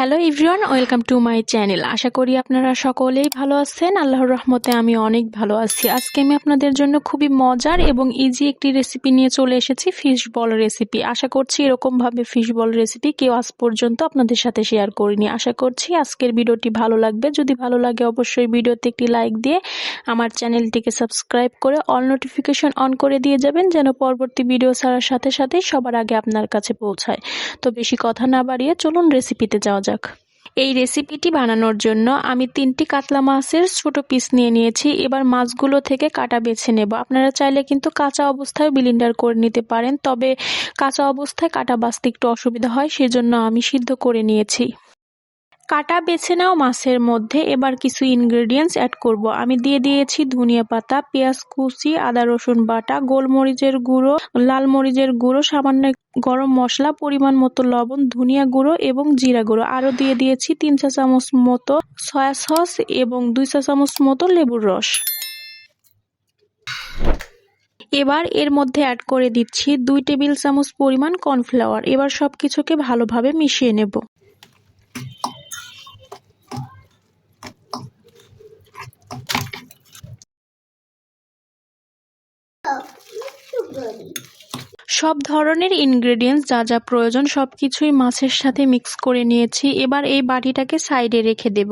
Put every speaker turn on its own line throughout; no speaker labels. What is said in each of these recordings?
Hello everyone welcome to my channel আশা করি আপনারা সকলেই ভালো আছেন। আল্লাহর রহমতে আমি অনেক ভালো আছি। আজকে আমি আপনাদের জন্য খুবই মজার এবং ইজি একটি রেসিপি নিয়ে চলে এসেছি ফিশ বল রেসিপি আশা করছি এরকমভাবে ফিশ বল রেসিপি কেউ আজ পর্যন্ত আপনাদের সাথে শেয়ার করিনি। আশা করছি আজকের ভিডিওটি ভালো লাগবে। যদি ভালো লাগে, অবশ্যই ভিডিওতে একটি লাইক দিয়ে আমার চ্যানেলটিকে সাবস্ক্রাইব করে অল নোটিফিকেশন অন করে দিয়ে যাবেন, যেন পরবর্তী ভিডিও ছাড়ার সাথে সাথে সবার আগে আপনার কাছে পৌঁছায়। তো বেশি কথা না বাড়িয়ে চলুন রেসিপিতে যাওয়া যাক এই রেসিপিটি বানানোর জন্য আমি তিনটি কাতলা মাছের ছোট পিস নিয়ে নিয়েছি। এবার মাছগুলো থেকে কাটা বেছে নেব। আপনারা চাইলে কিন্তু কাঁচা অবস্থায় বিলিন্ডার করে নিতে পারেন, তবে কাঁচা অবস্থায় কাটা বাছতে একটু অসুবিধা হয়, সেজন্য আমি সিদ্ধ করে নিয়েছি। কাটা বেছে নাও মাছের মধ্যে, এবার কিছু ইনগ্রেডিয়েন্টস অ্যাড করব। আমি দিয়ে দিয়েছি ধনিয়া পাতা, পেঁয়াজ কুচি, আদা রসুন বাটা, গোলমরিচের গুঁড়ো, লাল মরিচের গুঁড়ো, সামান্য গরম মশলা, পরিমাণ মতো লবণ, ধনিয়া গুঁড়ো এবং জিরা গুঁড়ো। আরও দিয়ে দিয়েছি তিন চা চামচ মতো সয়া সস এবং দুই চা চামচ মতো লেবুর রস। এবার এর মধ্যে অ্যাড করে দিচ্ছি দুই টেবিল চামচ পরিমাণ কর্নফ্লাওয়ার এবার সব কিছুকে ভালোভাবে মিশিয়ে নেব। সব ধরনের ইনগ্রেডিয়েন্টস যা যা প্রয়োজন সব কিছুই মাছের সাথে মিক্স করে নিয়েছি। এবার এই বাটিটাকে সাইডে রেখে দেব।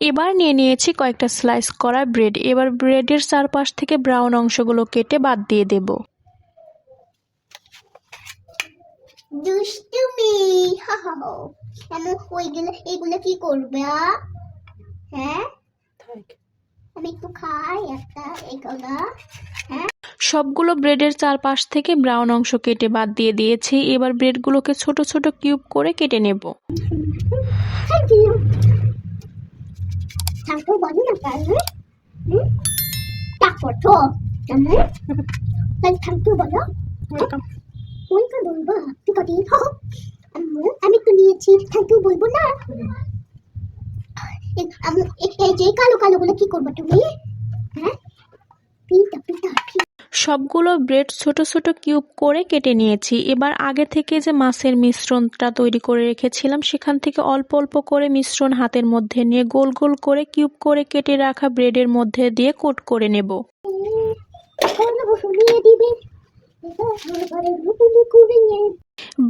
এবার নিয়ে নিয়েছি কয়েকটা স্লাইস করা ব্রেড এবার ব্রেডের চারপাশ থেকে ব্রাউন অংশগুলো কেটে বাদ দিয়ে দেব।
দুষ্টুমি! ওইগুলো এগুলো কি করবে হ্যাঁ? আমি একটু খাই একটা এগুলা হ্যাঁ
সবগুলো ব্রেডের চারপাশ থেকে ব্রাউন অংশ কেটে বাদ দিয়ে দিয়েছি। এবার ব্রেডগুলোকে ছোট ছোট কিউব করে কেটে নেব।
আমি তো নিয়েছি থ্যাংক ইউ বলব না। এই যে কালো কালো গুলো কি করব তুমি? হ্যাঁ? পিটা পিটা
সবগুলো ব্রেড ছোট ছোট কিউব করে কেটে নিয়েছি। এবার আগে থেকে যে মাছের মিশ্রণটা তৈরি করে রেখেছিলাম, সেখান থেকে অল্প অল্প করে মিশ্রণ হাতের মধ্যে নিয়ে গোল গোল করে কিউব করে কেটে রাখা ব্রেডের মধ্যে দিয়ে কোট করে নেব।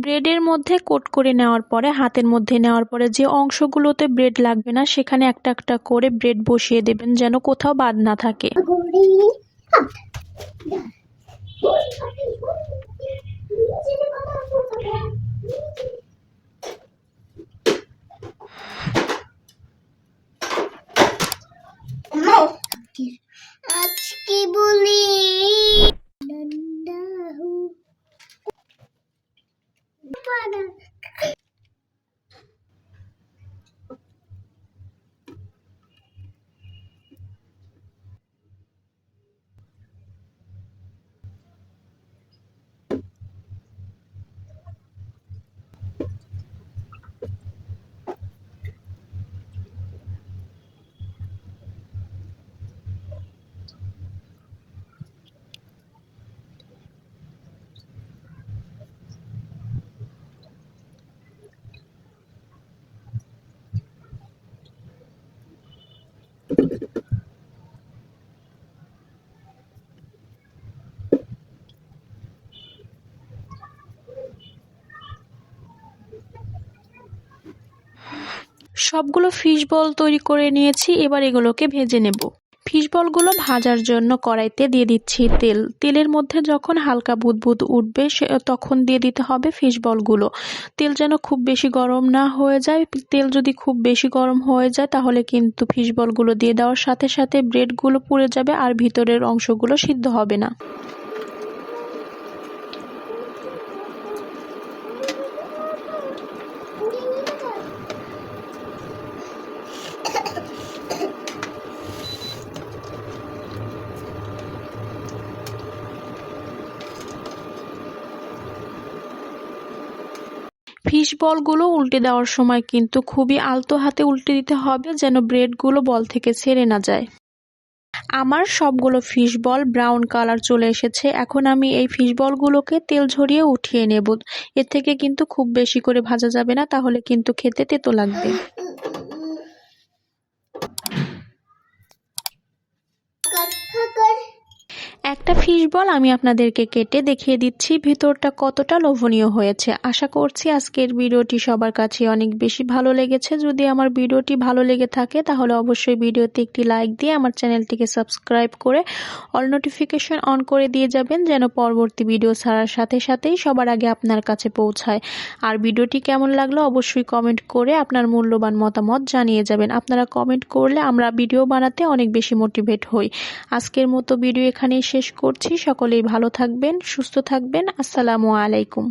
ব্রেডের মধ্যে কোট করে নেওয়ার পরে, হাতের মধ্যে নেওয়ার পরে যে অংশগুলোতে ব্রেড লাগবে না, সেখানে একটা একটা করে ব্রেড বসিয়ে দেবেন যেন কোথাও বাদ না থাকে।
আজকে বলি
সবগুলো ফিশ বল তৈরি করে নিয়েছি, এবার এগুলোকে ভেজে নেব। ফিশ বলগুলো ভাজার জন্য কড়াইতে দিয়ে দিচ্ছি তেল। তেলের মধ্যে যখন হালকা বুদবুদ উঠবে, সে- তখন দিয়ে দিতে হবে ফিশ বলগুলো তেল যেন খুব বেশি গরম না হয়ে যায়। তেল যদি খুব বেশি গরম হয়ে যায়, তাহলে কিন্তু ফিশ বলগুলো দিয়ে দেওয়ার সাথে সাথে ব্রেডগুলো পুড়ে যাবে আর ভিতরের অংশগুলো সিদ্ধ হবে না। ফিশ বলগুলো উল্টে দেওয়ার সময় কিন্তু খুবই আলতো হাতে উল্টে দিতে হবে যেন ব্রেডগুলো বল থেকে ছেড়ে না যায়। আমার সবগুলো ফিশ বল ব্রাউন কালার চলে এসেছে। এখন আমি এই ফিশ বলগুলোকে তেল ঝরিয়ে উঠিয়ে নেব। এর থেকে কিন্তু খুব বেশি করে ভাজা যাবে না, তাহলে কিন্তু খেতে তেতো লাগবে
কথা কর
একটা ফিশ বল আমি আপনাদেরকে কেটে দেখিয়ে দিচ্ছি। ভিতরটা কতটা লোভনীয় হয়েছে। আশা করছি আজকের ভিডিওটি সবার কাছে অনেক বেশি ভালো লেগেছে। যদি আমার ভিডিওটি ভালো লেগে থাকে, তাহলে অবশ্যই ভিডিওতে একটি লাইক দিয়ে আমার চ্যানেলটিকে সাবস্ক্রাইব করে অল নোটিফিকেশন অন করে দিয়ে যাবেন, যেন পরবর্তী ভিডিও ছাড়ার সাথে সাথেই সবার আগে আপনার কাছে পৌঁছায়। আর ভিডিওটি কেমন লাগল অবশ্যই কমেন্ট করে আপনার মূল্যবান মতামত জানিয়ে যাবেন। আপনারা কমেন্ট করলে আমরা ভিডিও বানাতে অনেক বেশি মোটিভেট হই। আজকের মতো ভিডিও এখানেই শেষ করছি। সকলেই ভালো থাকবেন সুস্থ থাকবেন। আসসালামু আলাইকুম।